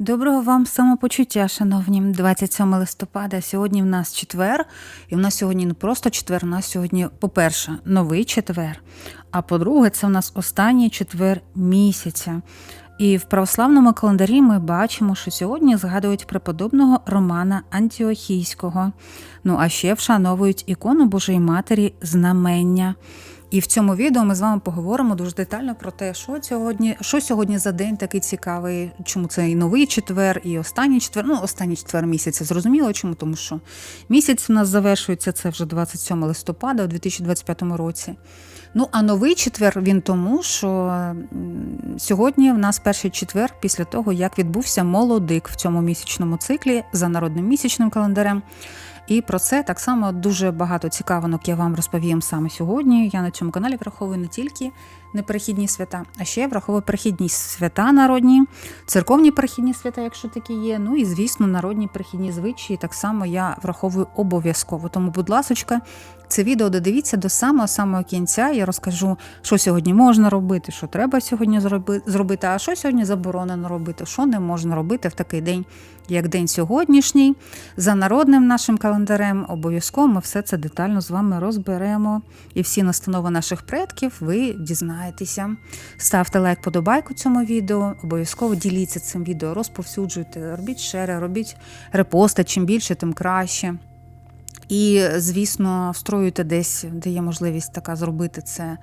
Доброго вам самопочуття, шановні. 27 листопада. Сьогодні в нас четвер, і в нас сьогодні не просто четвер, у нас сьогодні, по-перше, новий четвер. А по-друге, це в нас останній четвер місяця. І в православному календарі ми бачимо, що сьогодні згадують преподобного Романа Антіохійського. Ну а ще вшановують ікону Божої Матері знамення. І в цьому відео ми з вами поговоримо дуже детально про те, що сьогодні, що сьогодні за день такий цікавий, чому це і новий четвер, і останній четвер. Ну, останній четвер місяця. Зрозуміло, чому, тому що місяць у нас завершується це вже 27 листопада у 2025 році. Ну, а новий четвер він тому, що сьогодні в нас перший четвер після того, як відбувся молодик в цьому місячному циклі за народним місячним календарем. І про це так само дуже багато цікавинок я вам розповім саме сьогодні. Я на цьому каналі враховую не тільки неперехідні свята, а ще враховую перехідні свята народні, церковні перехідні свята, якщо такі є. Ну і звісно, народні перехідні звичаї. Так само я враховую обов'язково. Тому, будь ласочка, це відео додивіться до самого самого кінця. Я розкажу, що сьогодні можна робити, що треба сьогодні зробити, а що сьогодні заборонено робити, що не можна робити в такий день, як день сьогоднішній. За народним нашим календарем обов'язково ми все це детально з вами розберемо. І всі настанови наших предків ви дізнаєтеся. Ставте лайк, подобайку цьому відео, обов'язково діліться цим відео, розповсюджуйте, робіть шери, робіть репости. Чим більше, тим краще. І, звісно, встроюйте десь, де є можливість така зробити це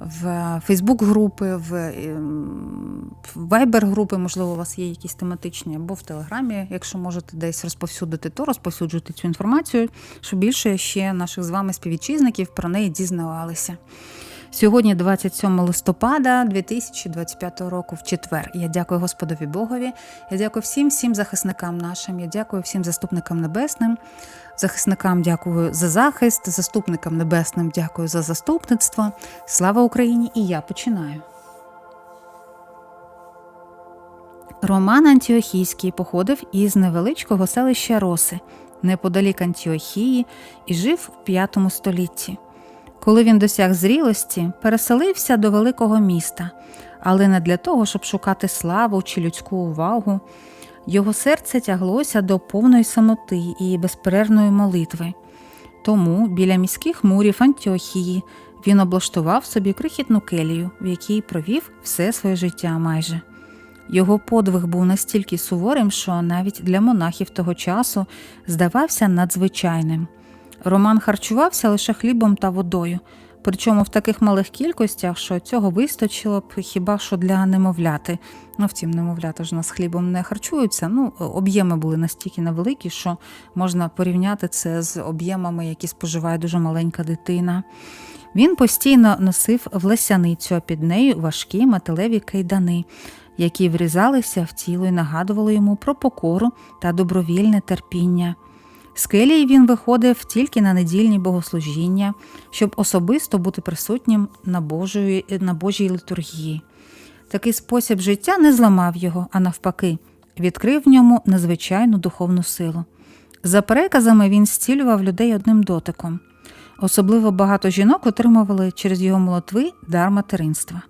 в Фейсбук-групи, в ем, в Viber-групи, можливо, у вас є якісь тематичні, або в Телеграмі, якщо можете десь розповсюдити, то розповсюджуйте цю інформацію, щоб більше ще наших з вами співвітчизників про неї дізнавалися. Сьогодні 27 листопада 2025 року в четвер. Я дякую Господові Богові. Я дякую всім всім захисникам нашим. Я дякую всім заступникам небесним. Захисникам дякую за захист, заступникам небесним дякую за заступництво. Слава Україні! І я починаю. Роман Антіохійський походив із невеличкого селища Роси, неподалік Антіохії, і жив в V столітті. Коли він досяг зрілості, переселився до великого міста, але не для того, щоб шукати славу чи людську увагу. Його серце тяглося до повної самоти і безперервної молитви. Тому біля міських мурів Антіохії він облаштував собі крихітну келію, в якій провів все своє життя майже. Його подвиг був настільки суворим, що навіть для монахів того часу здавався надзвичайним. Роман харчувався лише хлібом та водою, причому в таких малих кількостях, що цього вистачило б хіба що для немовляти. Ну, втім, немовлята ж нас хлібом не харчуються. Ну, об'єми були настільки невеликі, що можна порівняти це з об'ємами, які споживає дуже маленька дитина. Він постійно носив в лесяницю, а під нею важкі металеві кайдани, які врізалися в тіло і нагадували йому про покору та добровільне терпіння. З келії він виходив тільки на недільні богослужіння, щоб особисто бути присутнім на, Божої, на Божій літургії. Такий спосіб життя не зламав його, а навпаки, відкрив в ньому незвичайну духовну силу. За переказами він зцілював людей одним дотиком. Особливо багато жінок отримували через його молотви дар материнства.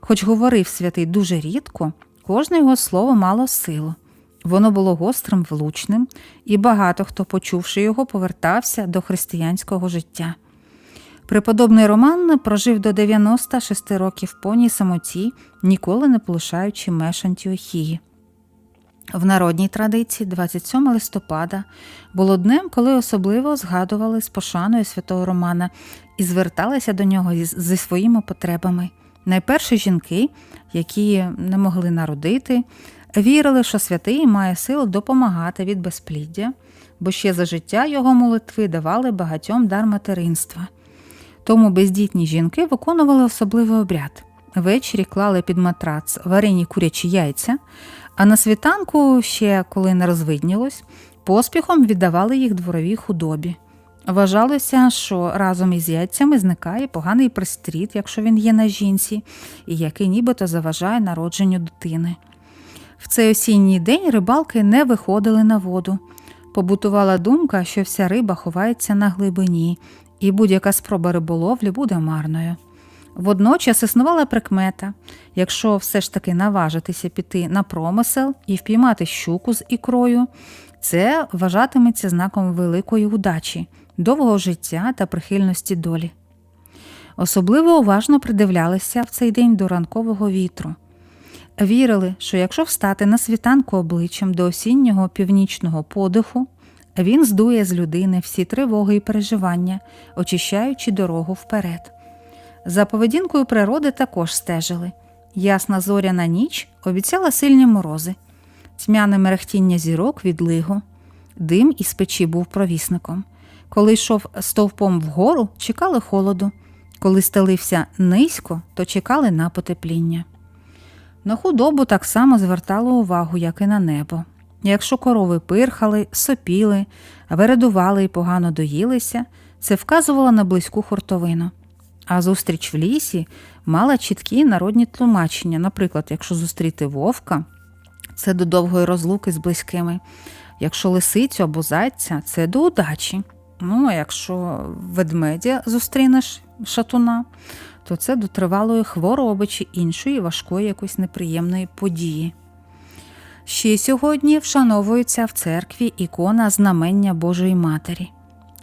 Хоч говорив святий дуже рідко, кожне його слово мало силу. Воно було гострим, влучним, і багато хто, почувши його, повертався до християнського життя. Преподобний Роман прожив до 96 років в повній самоті, ніколи не полишаючи меж Антіохії. В народній традиції 27 листопада було днем, коли особливо згадували з пошаною святого Романа і зверталися до нього зі своїми потребами. Найперші жінки, які не могли народити, вірили, що святий має силу допомагати від безпліддя, бо ще за життя його молитви давали багатьом дар материнства. Тому бездітні жінки виконували особливий обряд. Ввечері клали під матрац варені курячі яйця, а на світанку, ще коли не розвиднілось, поспіхом віддавали їх дворовій худобі. Вважалося, що разом із яйцями зникає поганий пристріт, якщо він є на жінці, і який нібито заважає народженню дитини. В цей осінній день рибалки не виходили на воду. Побутувала думка, що вся риба ховається на глибині, і будь-яка спроба риболовлі буде марною. Водночас існувала прикмета, якщо все ж таки наважитися піти на промисел і впіймати щуку з ікрою, це вважатиметься знаком великої удачі, довгого життя та прихильності долі. Особливо уважно придивлялися в цей день до ранкового вітру. Вірили, що якщо встати на світанку обличчям до осіннього північного подиху, він здує з людини всі тривоги і переживання, очищаючи дорогу вперед. За поведінкою природи також стежили. Ясна зоряна ніч обіцяла сильні морози, тьмяне мерехтіння зірок від лигу, дим із печі був провісником. Коли йшов стовпом вгору, чекали холоду, коли стелився низько, то чекали на потепління. На худобу так само звертало увагу, як і на небо. Якщо корови пирхали, сопіли, вередували і погано доїлися, це вказувало на близьку хуртовину. А зустріч в лісі мала чіткі народні тлумачення. Наприклад, якщо зустріти вовка, це до довгої розлуки з близькими. Якщо лисицю або зайця, це до удачі. Ну, а якщо ведмедя зустрінеш шатуна, то це до тривалої хвороби чи іншої важкої якоїсь неприємної події. Ще сьогодні вшановується в церкві ікона знамення Божої Матері.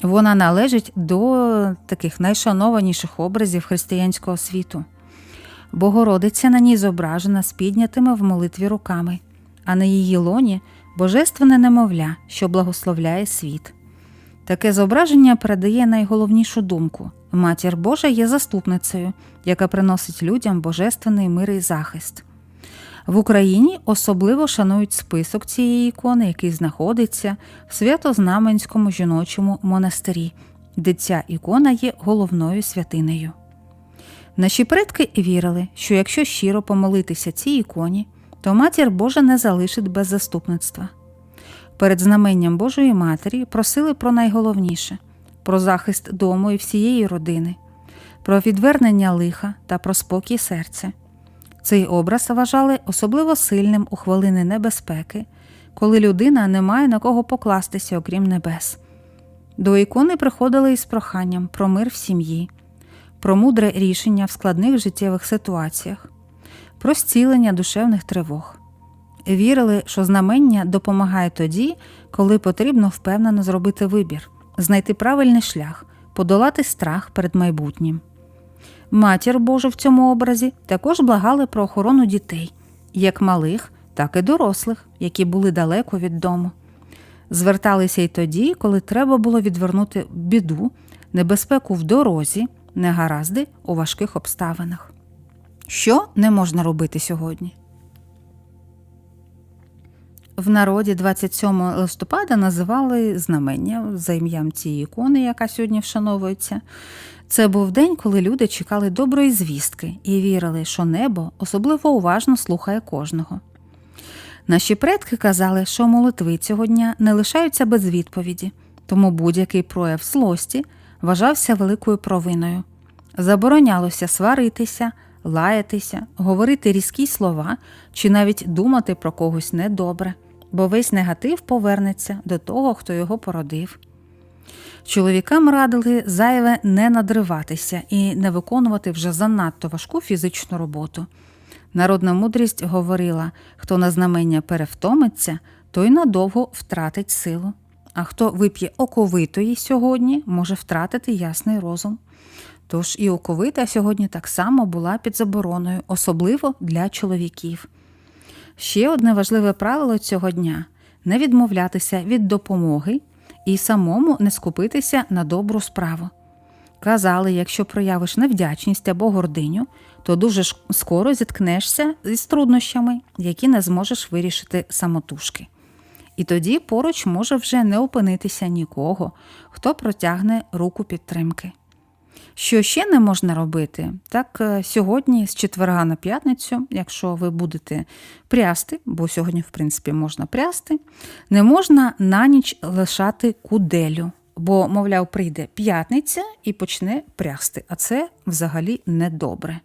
Вона належить до таких найшанованіших образів християнського світу. Богородиця на ній зображена з піднятими в молитві руками, а на її лоні божественне немовля, що благословляє світ. Таке зображення передає найголовнішу думку Матір Божа є заступницею, яка приносить людям божественний мир і захист. В Україні особливо шанують список цієї ікони, який знаходиться в Свято-Знаменському жіночому монастирі, де ця ікона є головною святинею. Наші предки вірили, що якщо щиро помолитися цій іконі, то матір Божа не залишить без заступництва. Перед знаменням Божої Матері просили про найголовніше про захист дому і всієї родини, про відвернення лиха та про спокій серця. Цей образ вважали особливо сильним у хвилини небезпеки, коли людина не має на кого покластися, окрім небес. До ікони приходили із проханням про мир в сім'ї, про мудре рішення в складних життєвих ситуаціях, про зцілення душевних тривог. Вірили, що знамення допомагає тоді, коли потрібно впевнено зробити вибір, знайти правильний шлях, подолати страх перед майбутнім. Матір Божу в цьому образі також благали про охорону дітей, як малих, так і дорослих, які були далеко від дому. Зверталися й тоді, коли треба було відвернути біду, небезпеку в дорозі, негаразди у важких обставинах. Що не можна робити сьогодні? В народі 27 листопада називали знамення за ім'ям цієї ікони, яка сьогодні вшановується. Це був день, коли люди чекали доброї звістки і вірили, що небо особливо уважно слухає кожного. Наші предки казали, що молитви цього дня не лишаються без відповіді, тому будь-який прояв злості вважався великою провиною. Заборонялося сваритися, лаятися, говорити різкі слова чи навіть думати про когось недобре, бо весь негатив повернеться до того, хто його породив. Чоловікам радили зайве не надриватися і не виконувати вже занадто важку фізичну роботу. Народна мудрість говорила хто на знамення перевтомиться, той надовго втратить силу. А хто вип'є оковитої сьогодні, може втратити ясний розум. Тож і оковита сьогодні так само була під забороною, особливо для чоловіків. Ще одне важливе правило цього дня не відмовлятися від допомоги і самому не скупитися на добру справу. Казали, якщо проявиш невдячність або гординю, то дуже скоро зіткнешся із труднощами, які не зможеш вирішити самотужки. І тоді поруч може вже не опинитися нікого, хто протягне руку підтримки. Що ще не можна робити, так е, сьогодні, з четверга на п'ятницю, якщо ви будете прясти, бо сьогодні, в принципі, можна прясти, не можна на ніч лишати куделю, бо, мовляв, прийде п'ятниця і почне прясти, а це взагалі недобре.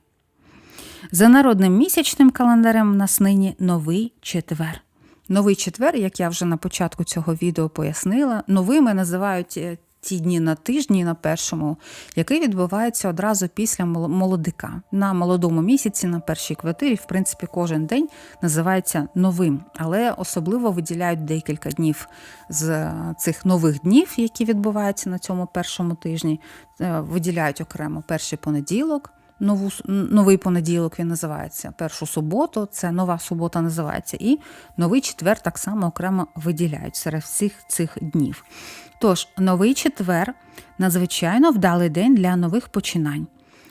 За народним місячним календарем в нас нині новий четвер. Новий четвер, як я вже на початку цього відео пояснила, новими називають е, ті дні на тижні на першому, який відбувається одразу після молодика. На молодому місяці, на першій квартирі, в принципі, кожен день називається новим, але особливо виділяють декілька днів з цих нових днів, які відбуваються на цьому першому тижні. Е, Виділяють окремо перший понеділок. Нову, новий понеділок він називається. Першу суботу, це нова субота називається. І новий четвер так само окремо виділяють серед всіх цих днів. Тож, новий четвер надзвичайно вдалий день для нових починань.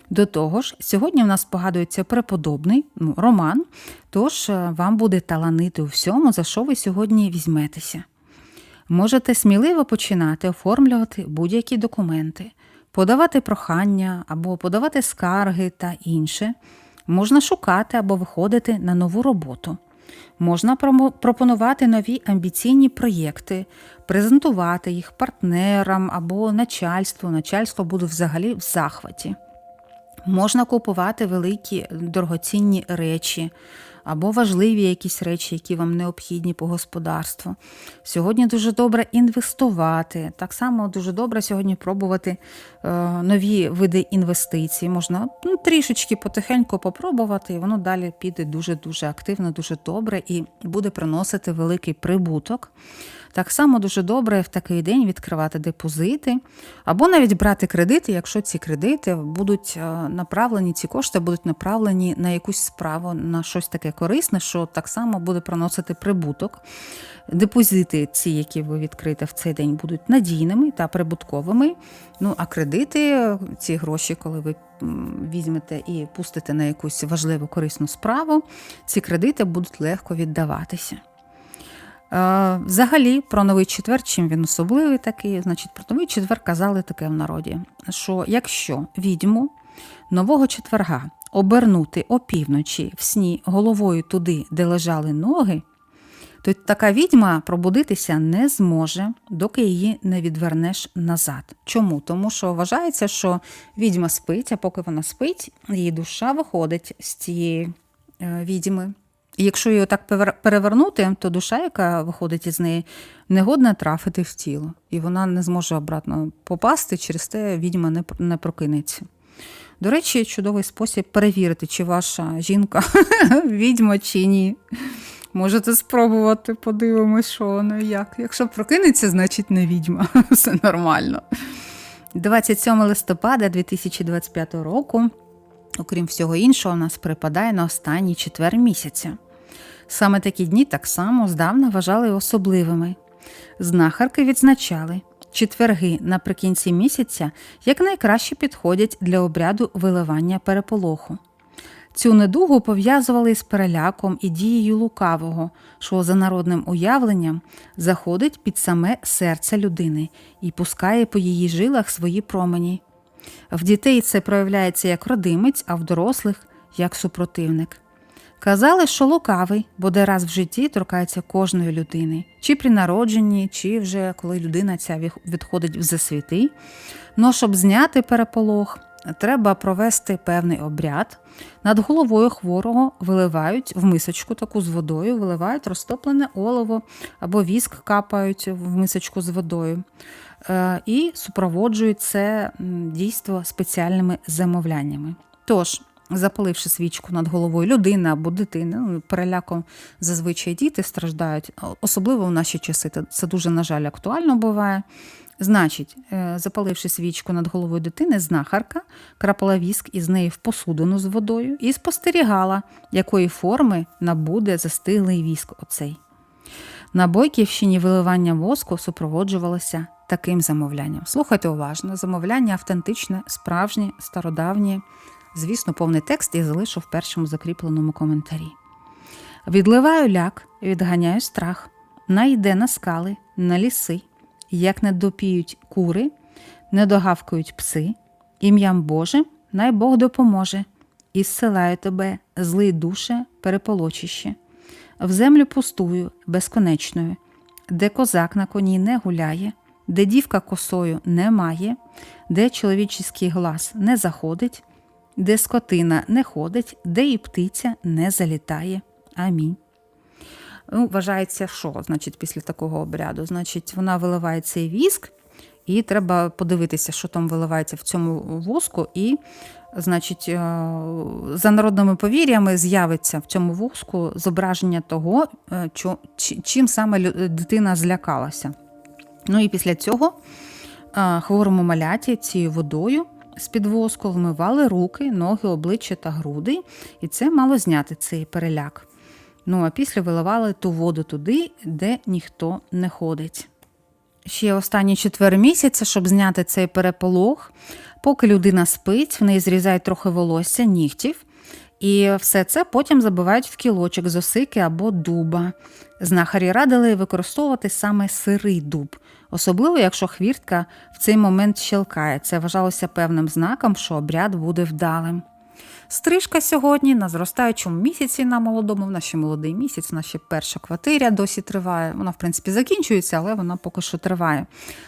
До того ж, сьогодні в нас погадується преподобний ну, Роман, тож е, вам буде таланити у всьому, за що ви сьогодні візьметеся. Можете сміливо починати оформлювати будь-які документи, подавати прохання або подавати скарги та інше. Можна шукати або виходити на нову роботу. Можна пропонувати нові амбіційні проєкти, презентувати їх партнерам або начальству. Начальство буде взагалі в захваті. Можна купувати великі дорогоцінні речі або важливі якісь речі, які вам необхідні по господарству. Сьогодні дуже добре інвестувати. Так само дуже добре сьогодні пробувати е, нові види інвестицій. Можна ну, трішечки потихеньку попробувати, і воно далі піде дуже-дуже активно, дуже добре і буде приносити великий прибуток. Так само дуже добре в такий день відкривати депозити або навіть брати кредити, якщо ці кредити будуть е, направлені, ці кошти будуть направлені на якусь справу, на щось таке корисне, що так само буде приносити прибуток. Депозити, ці, які ви відкрите в цей день, будуть надійними та прибутковими. Ну а кредити, ці гроші, коли ви візьмете і пустите на якусь важливу корисну справу, ці кредити будуть легко віддаватися. Е, Взагалі, про новий четвер, чим він особливий такий, значить, про новий четвер казали таке в народі, що якщо відьму нового четверга обернути опівночі в сні головою туди, де лежали ноги, то така відьма пробудитися не зможе, доки її не відвернеш назад. Чому? Тому що вважається, що відьма спить, а поки вона спить, її душа виходить з цієї е, відьми. Якщо її так перевернути, то душа, яка виходить із неї, не годна трафити в тіло, і вона не зможе обратно попасти, через те відьма не, не прокинеться. До речі, чудовий спосіб перевірити, чи ваша жінка відьма чи ні. Можете спробувати, подивимось, що воно як. Якщо прокинеться, значить не відьма. Все нормально. 27 листопада 2025 року, окрім всього іншого, у нас припадає на останній четвер місяця. Саме такі дні так само здавна вважали особливими. Знахарки відзначали, четверги наприкінці місяця якнайкраще підходять для обряду виливання переполоху. Цю недугу пов'язували з переляком і дією лукавого, що за народним уявленням заходить під саме серце людини і пускає по її жилах свої промені. В дітей це проявляється як родимець, а в дорослих як супротивник. Казали, що лукавий, бо де раз в житті торкається кожної людини, чи при народженні, чи вже коли людина ця відходить в засвіти. Ну, щоб зняти переполох, треба провести певний обряд. Над головою хворого виливають в мисочку таку з водою, виливають розтоплене олово або віск капають в мисочку з водою. Е, І супроводжують це дійство спеціальними замовляннями. Тож, запаливши свічку над головою людини або дитини, ну, переляком зазвичай діти страждають, особливо в наші часи. Це- дуже, на жаль, актуально буває. Значить, е, запаливши свічку над головою дитини, знахарка крапала віск із неї в посудину з водою і спостерігала, якої форми набуде застиглий віск оцей. На Бойківщині виливання воску супроводжувалося таким замовлянням. Слухайте уважно, замовляння автентичне, справжнє, стародавнє. Звісно, повний текст я залишу в першому закріпленому коментарі. Відливаю ляк, відганяю страх, найде на скали, на ліси, як не допіють кури, не догавкають пси, ім'ям Божим, най Бог допоможе, і зсилаю тебе, злий душе, переполочище, в землю пустую, безконечною, де козак на коні не гуляє, де дівка косою не має, де чоловічий глас не заходить, де скотина не ходить, де і птиця не залітає. Амінь. Ну, вважається, що значить після такого обряду? Значить, вона виливає цей віск і треба подивитися, що там виливається в цьому воску, і, значить, е, за народними повір'ями з'явиться в цьому воску зображення того, е, чим саме дитина злякалася. Ну і після цього е, хворому маляті цією водою з-під воску вмивали руки, ноги, обличчя та груди, і це мало зняти цей переляк. Ну а після виливали ту воду туди, де ніхто не ходить. Ще останні четвер місяця, щоб зняти цей переполох, поки людина спить, в неї зрізають трохи волосся, нігтів, і все це потім забивають в кілочок з осики або дуба. Знахарі радили використовувати саме сирий дуб, особливо якщо хвіртка в цей момент щелкає. Це вважалося певним знаком, що обряд буде вдалим. Стрижка сьогодні на зростаючому місяці на молодому, в нашій молодий місяць, наша перша квартиря досі триває. Вона, в принципі, закінчується, але вона поки що триває.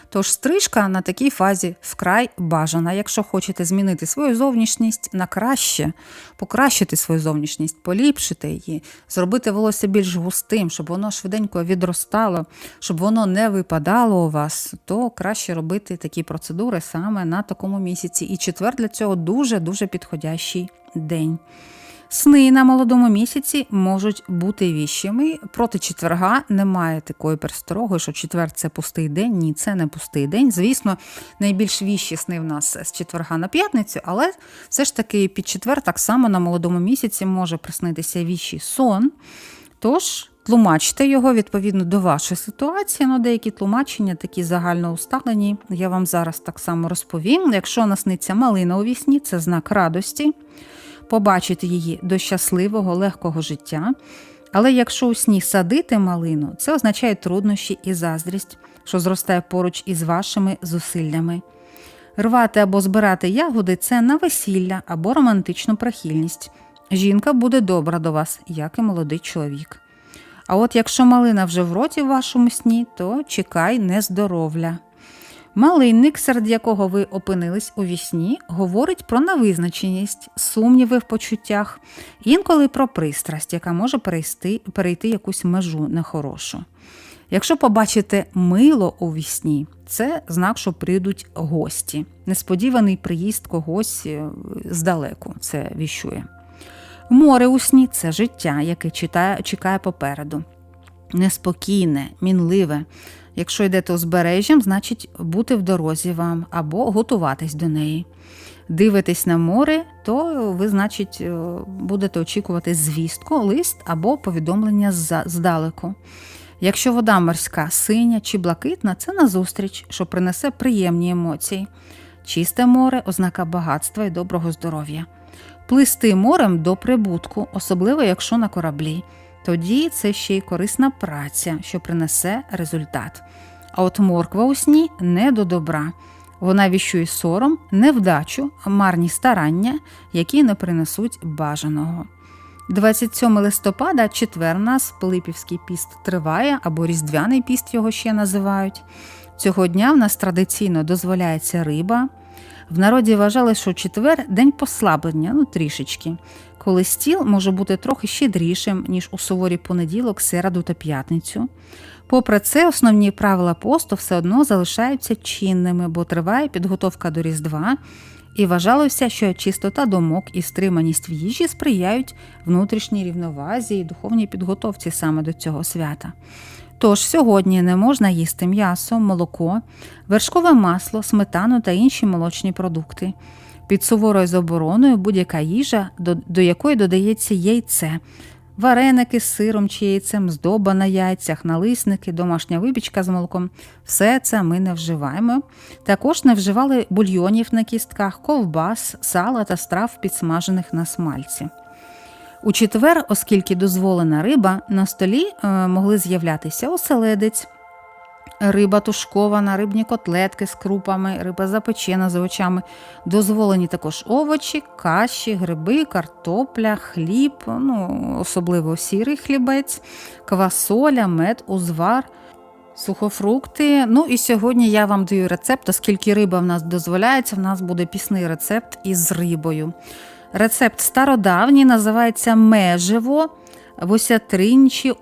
Тож стрижка на такій фазі вкрай бажана. Якщо хочете змінити свою зовнішність на краще, покращити свою зовнішність, поліпшити її, зробити волосся більш густим, щоб воно швиденько відростало, щоб воно не випадало у вас, то краще робити такі процедури саме на такому місяці. І четвер для цього дуже-дуже підходящий день. Сни на молодому місяці можуть бути віщими. Проти четверга немає такої перестороги, що четвер це пустий день. Ні, це не пустий день. Звісно, найбільш віщі сни в нас з четверга на п'ятницю, але все ж таки під четвер так само на молодому місяці може приснитися віщий сон. Тож тлумачте його відповідно до вашої ситуації. Ну, деякі тлумачення такі загально усталені. Я вам зараз так само розповім. Якщо насниться малина у вісні, це знак радості побачити її до щасливого, легкого життя. Але якщо у сні садити малину, це означає труднощі і заздрість, що зростає поруч із вашими зусиллями. Рвати або збирати ягоди це на весілля або романтичну прихильність. Жінка буде добра до вас, як і молодий чоловік. А от якщо малина вже в роті в вашому сні, то чекай нездоров'я. Малинник, серед якого ви опинились у вісні, говорить про невизначеність, сумніви в почуттях, інколи про пристрасть, яка може перейти, перейти якусь межу нехорошу. Якщо побачите мило у вісні, це знак, що прийдуть гості. Несподіваний приїзд когось е, здалеку це віщує. Море у сні це життя, яке читає, чекає попереду. Неспокійне, мінливе. Якщо йдете узбережжям, значить бути в дорозі вам або готуватись до неї. Дивитесь на море, то ви, значить, е, будете очікувати звістку, лист або повідомлення здалеку. Якщо вода морська синя чи блакитна, це назустріч, що принесе приємні емоції. Чисте море ознака багатства і доброго здоров'я. Плисти морем до прибутку, особливо якщо на кораблі. Тоді це ще й корисна праця, що принесе результат. А от морква у сні не до добра. Вона віщує сором, невдачу, марні старання, які не принесуть бажаного. 27 листопада, четвер у нас Пилипівський піст триває, або Різдвяний піст його ще називають. Цього дня в нас традиційно дозволяється риба. В народі вважали, що четвер день послаблення, ну трішечки, коли стіл може бути трохи щедрішим, ніж у суворі понеділок, середу та п'ятницю. Попри це, основні правила посту все одно залишаються чинними, бо триває підготовка до Різдва, і вважалося, що чистота думок і стриманість в їжі сприяють внутрішній рівновазі і духовній підготовці саме до цього свята. Тож сьогодні не можна їсти м'ясо, молоко, вершкове масло, сметану та інші молочні продукти. Під суворою забороною будь-яка їжа, до, до якої додається яйце, вареники з сиром чи яйцем, здоба на яйцях, налисники, домашня випічка з молоком все це ми не вживаємо. Також не вживали бульйонів на кістках, ковбас, сала та страв, підсмажених на смальці. У четвер, оскільки дозволена риба, на столі е, могли з'являтися оселедець, риба тушкована, рибні котлетки з крупами, риба запечена з овочами. Дозволені також овочі, каші, гриби, картопля, хліб, ну, особливо сірий хлібець, квасоля, мед, узвар. Сухофрукти. Ну і сьогодні я вам даю рецепт, оскільки риба в нас дозволяється, в нас буде пісний рецепт із рибою. Рецепт стародавній називається меживо в осятринчі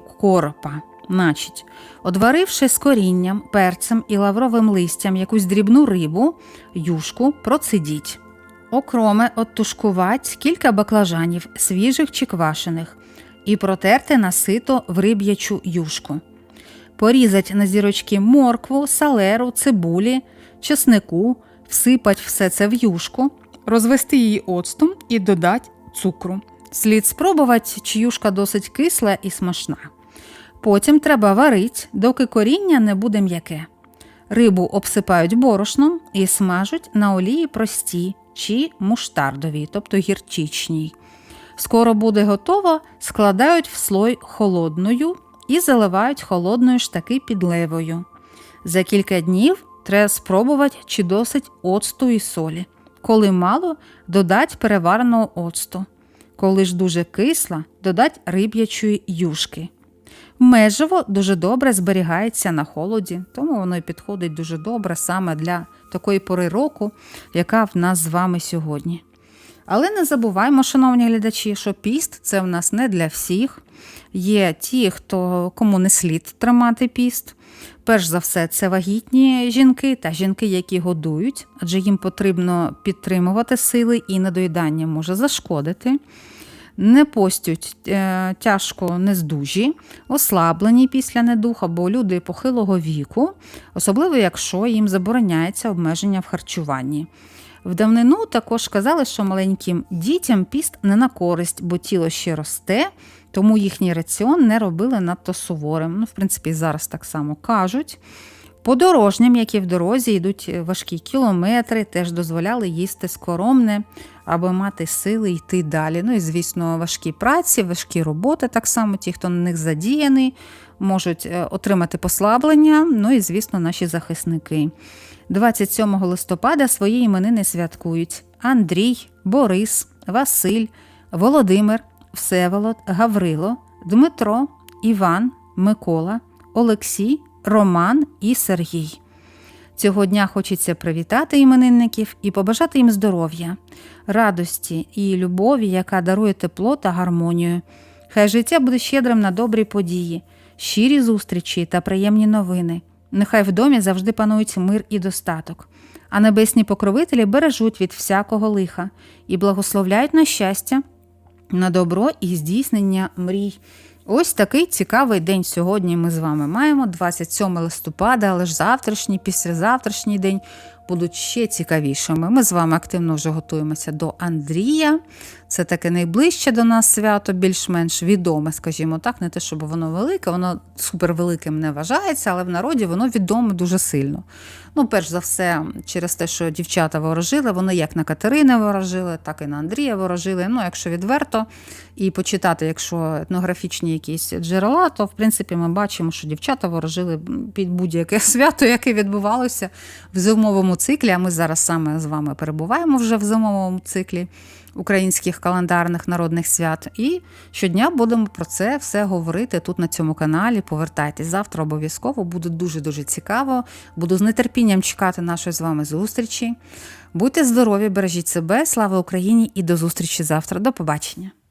Значить, одваривши з корінням, перцем і лавровим листям якусь дрібну рибу, юшку процидіть. Окроме оттушкувать кілька баклажанів, свіжих чи квашених, і протерти на сито в риб'ячу юшку. Порізать на зірочки моркву, салеру, цибулі, чеснику, всипать все це в юшку, розвести її оцтом і додать цукру. Слід спробувати, чи юшка досить кисла і смачна. Потім треба варить, доки коріння не буде м'яке. Рибу обсипають борошном і смажуть на олії простій чи муштардовій, тобто гірчичній. Скоро буде готово, складають в слой холодною і заливають холодною ж таки підливою. За кілька днів треба спробувати, чи досить оцту і солі. Коли мало, додать перевареного оцту. Коли ж дуже кисла, додать риб'ячої юшки. Меживо дуже добре зберігається на холоді, тому воно і підходить дуже добре саме для такої пори року, яка в нас з вами сьогодні. Але не забуваймо, шановні глядачі, що піст це в нас не для всіх. Є ті, хто кому не слід тримати піст. Перш за все, це вагітні жінки та жінки, які годують, адже їм потрібно підтримувати сили і недоїдання може зашкодити. Не постють е, тяжко нездужі, ослаблені після недух або люди похилого віку, особливо якщо їм забороняється обмеження в харчуванні. В давнину також казали, що маленьким дітям піст не на користь, бо тіло ще росте, тому їхній раціон не робили надто суворим. Ну, в принципі, зараз так само кажуть. Подорожнім, які в дорозі йдуть важкі кілометри, теж дозволяли їсти скоромне, аби мати сили йти далі. Ну і, звісно, важкі праці, важкі роботи, так само ті, хто на них задіяний, можуть е, отримати послаблення. Ну і, звісно, наші захисники. 27 листопада свої іменини святкують Андрій, Борис, Василь, Володимир, Всеволод, Гаврило, Дмитро, Іван, Микола, Олексій, Роман і Сергій. Цього дня хочеться привітати іменинників і побажати їм здоров'я, радості і любові, яка дарує тепло та гармонію. Хай життя буде щедрим на добрі події, щирі зустрічі та приємні новини. Нехай в домі завжди панують мир і достаток, а небесні покровителі бережуть від всякого лиха і благословляють на щастя, на добро і здійснення мрій. Ось такий цікавий день сьогодні ми з вами маємо, 27 листопада, але ж завтрашній, післязавтрашній день будуть ще цікавішими. Ми з вами активно вже готуємося до Андрія. Це таке найближче до нас свято, більш-менш відоме, скажімо так, не те, щоб воно велике, воно супервеликим не вважається, але в народі воно відоме дуже сильно. Ну, перш за все, через те, що дівчата ворожили, вони як на Катерини ворожили, так і на Андрія ворожили. Ну, якщо відверто і почитати, якщо етнографічні якісь джерела, то в принципі ми бачимо, що дівчата ворожили під будь-яке свято, яке відбувалося в зимовому циклі. А ми зараз саме з вами перебуваємо вже в зимовому циклі українських календарних народних свят. І щодня будемо про це все говорити тут на цьому каналі. Повертайтесь завтра обов'язково, буде дуже-дуже цікаво. Буду з нетерпінням чекати нашої з вами зустрічі. Будьте здорові, бережіть себе, слава Україні і до зустрічі завтра. До побачення!